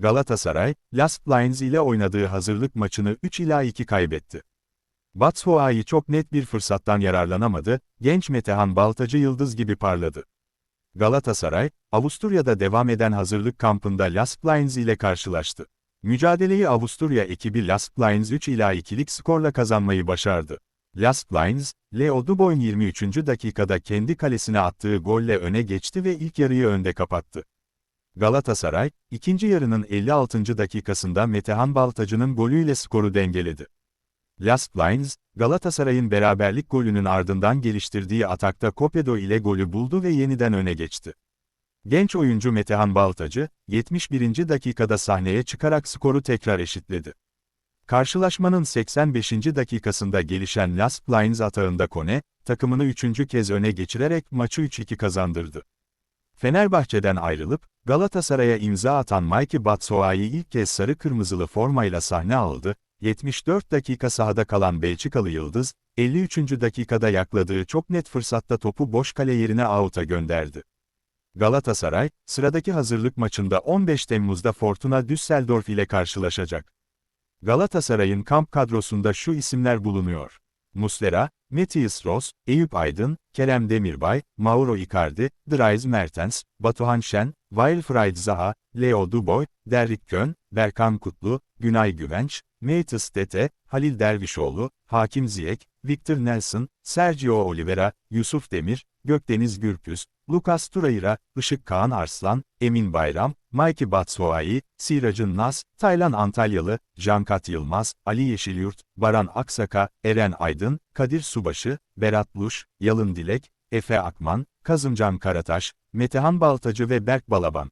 Galatasaray, Last Lions ile oynadığı hazırlık maçını 3 ila 2 kaybetti. Batshuayi çok net bir fırsattan yararlanamadı, genç Metehan Baltacı yıldız gibi parladı. Galatasaray, Avusturya'da devam eden hazırlık kampında Last Lions ile karşılaştı. Mücadeleyi Avusturya ekibi Last Lions 3 ila 2'lik skorla kazanmayı başardı. Last Lions, Leo Dubois 23. dakikada kendi kalesine attığı golle öne geçti ve ilk yarıyı önde kapattı. Galatasaray, ikinci yarının 56. dakikasında Metehan Baltacı'nın golüyle skoru dengeledi. Last Lions, Galatasaray'ın beraberlik golünün ardından geliştirdiği atakta Kopedo ile golü buldu ve yeniden öne geçti. Genç oyuncu Metehan Baltacı, 71. dakikada sahneye çıkarak skoru tekrar eşitledi. Karşılaşmanın 85. dakikasında gelişen Last Lions atağında Kone, takımını üçüncü kez öne geçirerek maçı 3-2 kazandırdı. Fenerbahçe'den ayrılıp, Galatasaray'a imza atan Mikey Batshuayi ilk kez sarı-kırmızılı formayla sahne aldı, 74 dakika sahada kalan Belçikalı Yıldız, 53. dakikada yakladığı çok net fırsatta topu boş kale yerine out'a gönderdi. Galatasaray, sıradaki hazırlık maçında 15 Temmuz'da Fortuna Düsseldorf ile karşılaşacak. Galatasaray'ın kamp kadrosunda şu isimler bulunuyor. Muslera, Matthias Ross, Eyüp Aydın, Kerem Demirbay, Mauro Icardi, Dries Mertens, Batuhan Şen, Wilfried Zaha, Leo Dubois, Derrick Kön, Berkan Kutlu, Günay Güvenç, Matheus Tete, Halil Dervişoğlu, Hakim Ziyech, Victor Nelson, Sergio Oliveira, Yusuf Demir, Gökdeniz Gürpüz, Lucas Turayra, Işık Kaan Arslan, Emin Bayram, Mikey Batshuayi, Siracın Nas, Taylan Antalyalı, Cankat Yılmaz, Ali Yeşilyurt, Baran Aksaka, Eren Aydın, Kadir Subaşı, Berat Luş, Yalın Dilek, Efe Akman, Kazımcan Karataş, Metehan Baltacı ve Berk Balaban.